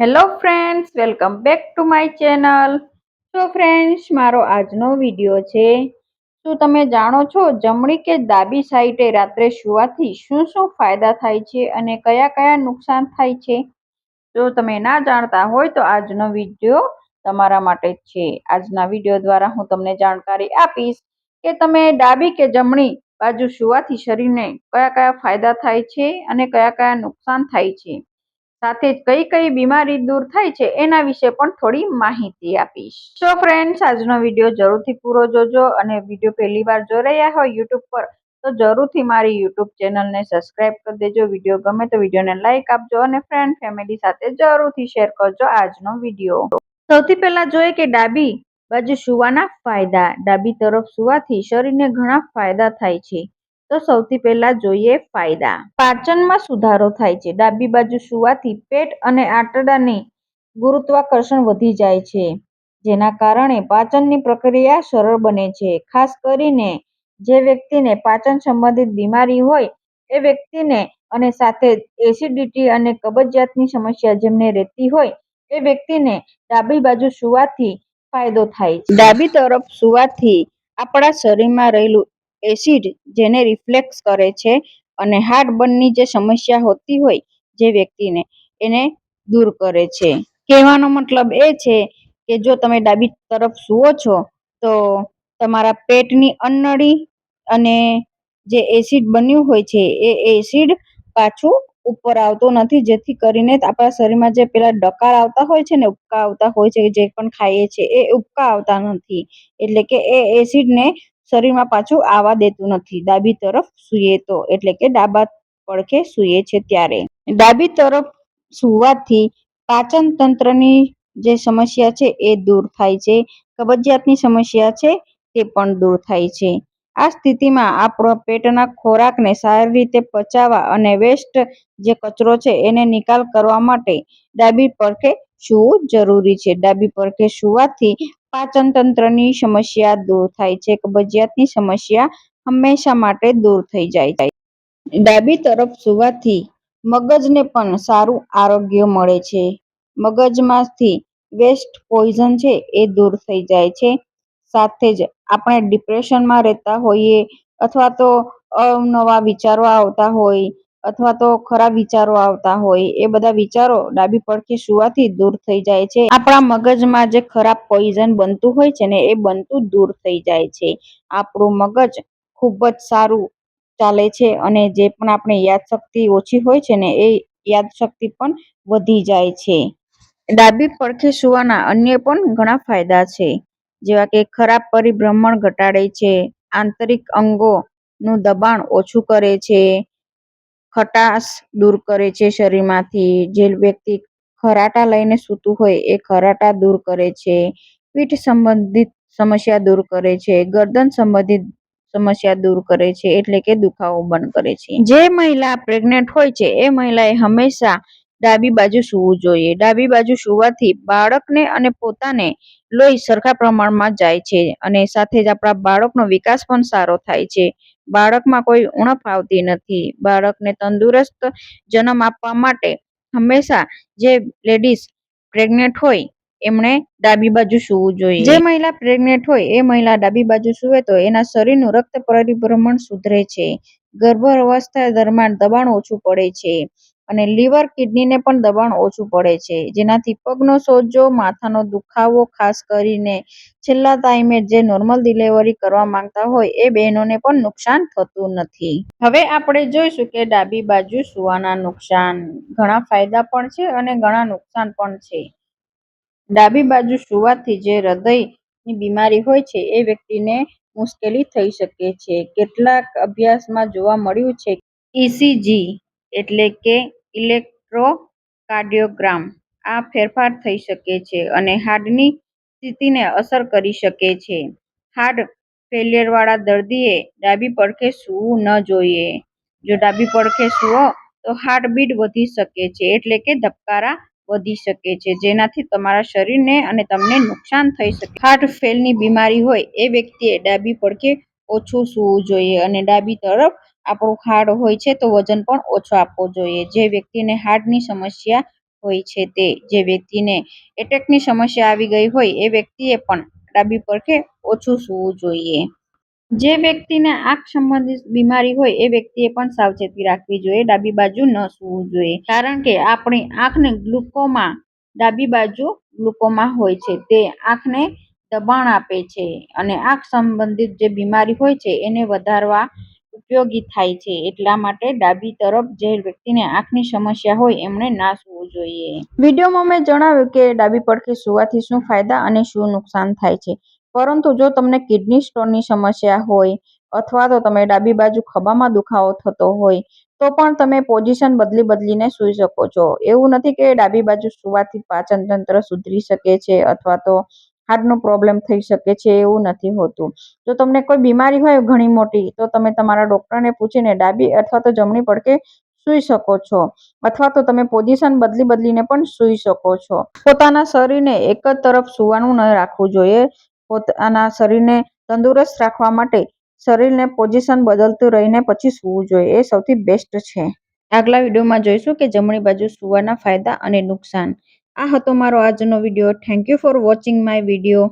Hello friends, welcome back to my channel. તો friends, મારો આજનો વીડિયો છે, શું તમે જાણો છો જમણી કે ડાબી સાઈડે રાત્રે સુવાથી શું શું ફાયદા થાય છે અને કયા કયા નુકસાન થાય છે? જો તમે ના જાણતા હોય તો આજનો વીડિયો તમારા માટે જ છે. આજના વીડિયો દ્વારા હું તમને જાણકારી આપીશ કે તમે ડાબી કે જમણી બાજુ સુવાથી શરીરને કયા કયા ફાયદા થાય છે અને કયા કયા નુકસાન થાય છે. સાથે જ કઈ કઈ બીમારી દૂર થાય છે એના વિશે પણ થોડી માહિતી આપીશ. તો ફ્રેન્ડ્સ આજનો વીડિયો જરૂરથી પૂરો જોજો અને વીડિયો પહેલી વાર જોઈ રહ્યા હોય યુટ્યુબ પર, તો જરૂરથી મારી યુટ્યુબ ચેનલને સબસ્ક્રાઈબ કરી દેજો. વીડિયો ગમે તો વિડીયોને લાઇક આપજો અને ફ્રેન્ડ ફેમિલી સાથે જરૂરથી શેર કરજો આજનો વીડિયો સૌથી પહેલાં જોઈએ કે ડાબી બાજુ સુવાના ફાયદા. ડાબી તરફ સુવાથી શરીરને ઘણા ફાયદા થાય છે. તો સૌથી પહેલા જોઈએ ફાયદા. પાચનમાં સુધારો થાય છે. ડાબી બાજુ સુવાથી પેટ અને આંતરડાની ગુરુત્વાકર્ષણ વધી જાય છે, જેના કારણે પાચનની પ્રક્રિયા સરળ બને છે. ખાસ કરીને જે વ્યક્તિને પાચન સંબંધિત બીમારી હોય, એ વ્યક્તિને અને સાથે એસિડિટી અને કબજિયાતની સમસ્યા જેમને રહેતી હોય, એ વ્યક્તિને ડાબી બાજુ સુવાથી ફાયદો થાય છે. ડાબી તરફ સુવાથી આપણા શરીરમાં રહેલું એસિડ જેને રિફ્લેક્સ કરે છે અને હાર્ટબર્નની જે સમસ્યા હોતી હોય જે વ્યક્તિને એને દૂર કરે છે. કહેવાનો મતલબ એ છે કે જો તમે ડાબી તરફ સુવો છો, તો તમારા પેટની અન્નળી અને જે એસિડ બન્યું હોય છે, એ એસિડ પાછું ઉપર આવતું નથી. જેથી કરીને આપણા શરીરમાં જે પેલા ડકાર આવતા હોય છે ને ઉપકા આવતા હોય છે, જે પણ ખાઈએ છીએ, એ ઉપકા આવતા નથી. એટલે કે એ એસિડને શરીરમાં પાછું આવવા દેતું નથી. ડાબી તરફ સૂઈએ તો, એટલે કે ડાબા પડખે સૂઈએ છે ત્યારે. ડાબી તરફ સુવાથી પાચન તંત્રની જે સમસ્યા છે એ દૂર થાય છે. કબજિયાતની સમસ્યા છે તે પણ દૂર થાય છે. આ સ્થિતિમાં આપણો પેટના ખોરાકને સારી રીતે પચાવવા અને વેસ્ટ જે કચરો છે એને નિકાલ કરવા માટે ડાબી પડખે સૂવું જરૂરી છે. ડાબી પડખે સૂવાથી પાચન તંત્રની સમસ્યા દૂર થાય છે. કબજિયાતની સમસ્યા હંમેશા માટે દૂર થઈ જાય છે. ડાબી તરફ સુવાથી મગજને પણ સારું આરોગ્ય મળે છે. મગજમાંથી વેસ્ટ પોઈઝન છે એ દૂર થઈ જાય છે. સાથે જ આપણે ડિપ્રેશનમાં રહેતા હોઈએ અથવા તો અવનવા વિચારો આવતા હોય અથવા તો ખરાબ વિચારો આવતા હોય, એ બધા વિચારો ડાબી પડખે સુવાથી દૂર થઈ જાય છે. આપણા મગજમાં જે ખરાબ પોઈઝન બનતું હોય છે ને, એ બનતું દૂર થઈ જાય છે. આપણું મગજ ખૂબ જ સારું ચાલે છે અને જે પણ આપણે યાદશક્તિ ઓછી હોય છે ને, એ યાદશક્તિ પણ વધી જાય છે. ડાબી પડખે સુવાના અન્ય પણ ઘણા ફાયદા છે. જેવા કે ખરાબ પરિભ્રમણ ઘટાડે છે, આંતરિક અંગોનું દબાણ ઓછું કરે છે ખટાશ દૂર કરે છે શરીરમાંથી. જે વ્યક્તિ ખરાટા લઈને સૂતું હોય એ ખરાટા દૂર કરે છે. પીઠ સંબંધિત સમસ્યા દૂર કરે છે. ગરદન સંબંધિત સમસ્યા દૂર કરે છે એટલે કે દુખાવો બંધ કરે છે. જે મહિલા પ્રેગ્નેન્ટ હોય છે એ મહિલાએ હંમેશા ડાબી બાજુ સૂવું જોઈએ. ડાબી બાજુ સૂવાથી બાળકને અને પોતાને લોહી સરખા પ્રમાણમાં જાય છે અને સાથે જ આપણા બાળકનો વિકાસ પણ સારો થાય છે. બાળકમાં કોઈ ઉણપ આવતી નથી. બાળકને તંદુરસ્ત જન્મ આપવા માટે હંમેશા જે લેડીઝ પ્રેગ્નેન્ટ હોય, એમણે ડાબી બાજુ સૂવું જોઈએ. જે મહિલા પ્રેગ્નેન્ટ હોય, એ મહિલા ડાબી બાજુ સૂવે તો એના શરીરનું રક્ત પરિભ્રમણ સુધરે છે. ગર્ભાવસ્થા દરમિયાન દબાણ ઓછું પડે છે. અને લીવર કિડનીને પણ દબાણ ઓછું પડે છે. જેનાથી પગનો સોજો, માથાનો દુખાવો, ખાસ કરીને છેલ્લા ટાઈમે જે નોર્મલ ડિલિવરી કરવા માંગતા હોય એ બહેનોને પણ નુકસાન થતું નથી. હવે આપણે જોઈશું કે ડાબી બાજુ સુવાના નુકસાન. ઘણા ફાયદા પણ છે અને ઘણા નુકસાન પણ છે. ડાબી બાજુ સુવાથી જે હૃદયની બીમારી હોય છે એ વ્યક્તિને મુશ્કેલી થઈ શકે છે. કેટલાક અભ્યાસમાં જોવા મળ્યું છે ઇસીજી એટલે કે ઇલેક્ટ્રોકાર્ડિયોગ્રામ. આ ફેરફાર થઈ શકે છે અને હાર્ટની સ્થિતિને અસર કરી શકે છે. હાર્ટ ફેલિયરવાળા દર્દીએ ડાબી પડખે સૂવું ન જોઈએ. જો ડાબી પડખે સૂવો, તો હાર્ટબીટ વધી શકે છે એટલે કે ધબકારા વધી શકે છે, જેનાથી તમારા શરીરને અને તમને નુકસાન થઈ શકે હાર્ટ ફેલની બીમારી હોય એ વ્યક્તિએ ડાબી પડખે ઓછું સૂવું જોઈએ અને ડાબી તરફ આપણું હાર્ડ હોય છે તો વજન પણ ઓછો આપવો જોઈએ જે વ્યક્તિને હાર્ટની સમસ્યા હોય છે તે, જે વ્યક્તિને એટેકની સમસ્યા આવી ગઈ હોય એ વ્યક્તિએ પણ ડાબી પડખે ઓછું સૂવું જોઈએ. જે વ્યક્તિને આંખ સંબંધિત બીમારી હોય એ વ્યક્તિએ પણ સાવચેતી રાખવી જોઈએ, ડાબી બાજુ ન સૂવું જોઈએ. કારણ કે આપણી આંખને ગ્લુકોમા, ડાબી બાજુ ગ્લુકોમા હોય છે, તે આંખને દબાણ આપે છે અને આંખ સંબંધિત જે બીમારી હોય છે એને વધારવા ઉપયોગી થાય છે એટલા માટે ડાબી તરફ જે વ્યક્તિને આંખની સમસ્યા હોય એમણે ના સૂવું જોઈએ. વિડીયોમાં મેં જણાવ્યું કે ડાબી પડખે સૂવાથી શું ફાયદા અને શું નુકસાન થાય છે પરંતુ જો તમને કિડની સ્ટોનની સમસ્યા હોય અથવા તો તમે ડાબી બાજુ ખભામાં દુખાવો થતો હોય, તો પણ તમે પોઝિશન બદલી બદલીને સૂઈ શકો છો. એવું નથી કે ડાબી બાજુ સૂવાથી પાચન તંત્ર સુધરી શકે છે અથવા તો હાર્ટનો પ્રોબ્લેમ થઈ શકે છે એવું નથી હોતું. જો તમને કોઈ બીમારી હોય ઘણી મોટી, તો તમે તમારા ડૉક્ટરને પૂછીને ડાબી અથવા તો જમણી પડકે સૂઈ શકો છો અથવા તો તમે પોઝિશન બદલી બદલીને પણ સૂઈ શકો છો. પોતાના શરીરને એક જ તરફ સૂવાનું ન રાખવું જોઈએ. પોતાના શરીરને તંદુરસ્ત રાખવા માટે શરીરને પોઝિશન બદલતું રહીને પછી સૂવું જોઈએ એ સૌથી બેસ્ટ છે. આગલા વિડીયોમાં જોઈશું કે જમણી બાજુ સૂવાના ફાયદા અને નુકસાન. આ હતો મારો આજનો video thank you for watching my video.